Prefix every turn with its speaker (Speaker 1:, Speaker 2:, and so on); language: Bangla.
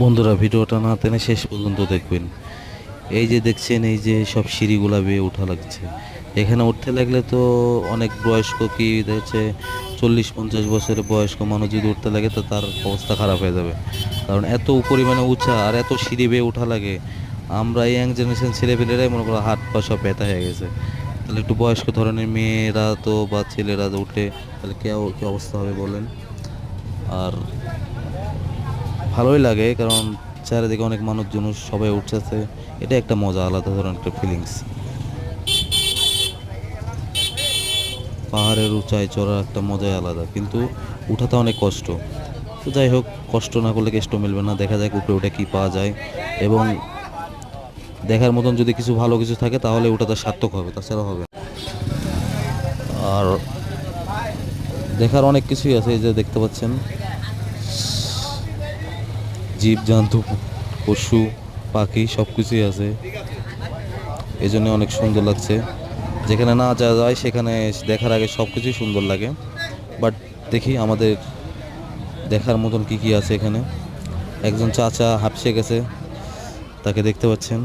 Speaker 1: বন্ধুরা, ভিডিওটা না টেনে শেষ পর্যন্ত দেখবেন। এই যে দেখছেন, এই যে সব সিঁড়িগুলা বেয়ে ওঠা লাগছে। এখানে উঠতে লাগলে তো অনেক বয়স্ক কি দেখছে চল্লিশ পঞ্চাশ বছরের বয়স্ক মানুষ যদি উঠতে লাগে তো তার অবস্থা খারাপ হয়ে যাবে। কারণ এত পরিমাণে উঁচা আর এত সিঁড়ি বেয়ে ওঠা লাগে, আমরা ইয়াং জেনারেশন ছেলেপেলেরাই মনে করো হাত পা সব ব্যথা হয়ে গেছে। তাহলে একটু বয়স্ক ধরনের মেয়েরা তো বা ছেলেরা তো উঠলে তাহলে কে কি অবস্থা হবে বলেন? আর ভালোই লাগে, কারণ চারিদিকে অনেক মানুষজন সবাই উঠতেছে। এটা একটা মজা, আলাদা ধরনের একটা ফিলিংস পাহাড়ের উঁচাই চড়ার একটা মজাই আলাদা, কিন্তু উঠাতে অনেক কষ্ট। তো যাই হোক, কষ্ট না করলে কেষ্ট মিলবে না, দেখা যাক উপরে উঠে কী পাওয়া যায়। এবং দেখার মতন যদি কিছু ভালো কিছু থাকে, তাহলে ওটাতে সার্থক হবে, তাছাড়া হবে আর দেখার অনেক কিছুই আছে, এই যে দেখতে পাচ্ছেন। জীব জন্তু পশু, পাখি সব কিছুই আছে। এই জন্য অনেক সুন্দর লাগছে। যেখানে না যাওয়া যায়, সেখানে দেখার আগে সব কিছুই সুন্দর লাগে। বাট দেখি আমাদের দেখার মতন কি কি আছে এখানে। একজন চাচা হাঁপসে গেছে, তাকে দেখতে পাচ্ছেন।